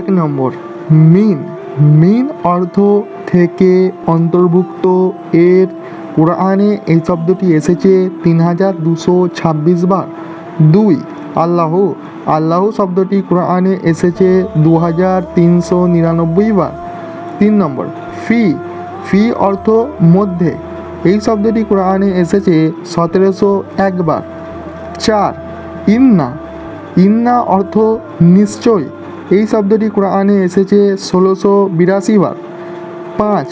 এক নম্বর। মিন। মিন অর্থ থেকে অন্তর্ভুক্ত। এর কোরআনে এই শব্দটি এসেছে তিন হাজার দুশো ছাব্বিশ বার। দুই, আল্লাহ। আল্লাহ শব্দটি কোরআনে এসেছে দু হাজার তিনশো নিরানব্বই বার। তিন নম্বর, ফি। ফি অর্থ মধ্যে। এই শব্দটি কোরআনে এসেছে সতেরোশো একবার চার, ইন্না। ইন্না অর্থ নিশ্চয়। এই শব্দটি কোরআনে এসেছে ষোলোশো বিরাশি বার। পাঁচ,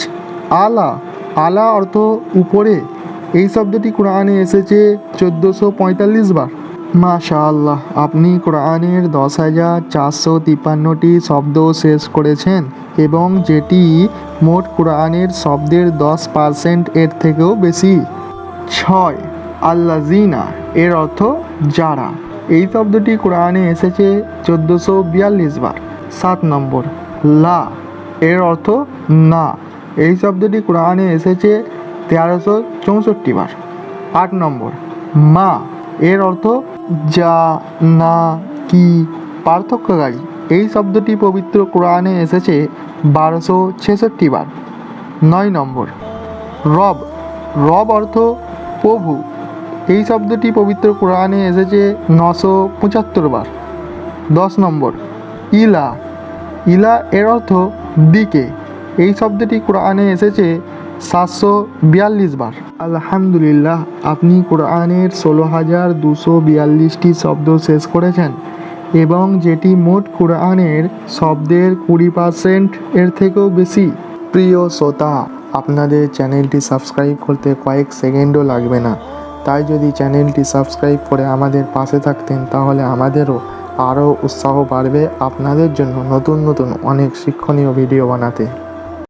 আলা আলা অর্থ উপরে। এই শব্দটি কোরআনে এসেছে চোদ্দোশো পঁয়তাল্লিশ বার। মাশা আল্লাহ আপনি কোরআনের দশ হাজার চারশো তিপ্পান্নটি শব্দ শেষ করেছেন এবং যেটি মোট কোরআনের শব্দের দশ পার্সেন্ট এর থেকেও বেশি। ছয় আল্লাজিনা এর অর্থ যারা। এই শব্দটি কোরআনে এসেছে চোদ্দোশো বিয়াল্লিশ বার, সাত নম্বর। লা, এর অর্থ না। এই শব্দটি কোরআনে এসেছে তেরোশো চৌষট্টি বার, আট নম্বর। মা, এর অর্থ যা, না, কি, পার্থক্যকারী। এই শব্দটি পবিত্র কোরআনে এসেছে বারোশো ছেষট্টি বার, নয় নম্বর। রব রব অর্থ প্রভু। এই শব্দটি পবিত্র কোরআনে এসেছে নশো পঁচাত্তর বার। দশ নম্বর, ইলা। ইলা এর অর্থ দিকে। এই শব্দটি কোরআনে এসেছে সাতশো বিয়াল্লিশ বার। আলহামদুলিল্লাহ, আপনি কোরআনের ষোলো হাজার দুশো বিয়াল্লিশটি শব্দ শেষ করেছেন এবং যেটি মোট কোরআনের শব্দের কুড়ি পার্সেন্ট এর থেকেও বেশি। প্রিয় শ্রোতা, আপনাদের চ্যানেলটি সাবস্ক্রাইব করতে কয়েক সেকেন্ডও লাগবে না। তাই যদি চ্যানেলটি সাবস্ক্রাইব করে আমাদের পাশে থাকতেন, তাহলে আমাদেরও আরও উৎসাহ বাড়বে আপনাদের জন্য নতুন নতুন অনেক শিক্ষণীয় ভিডিও বানাতে।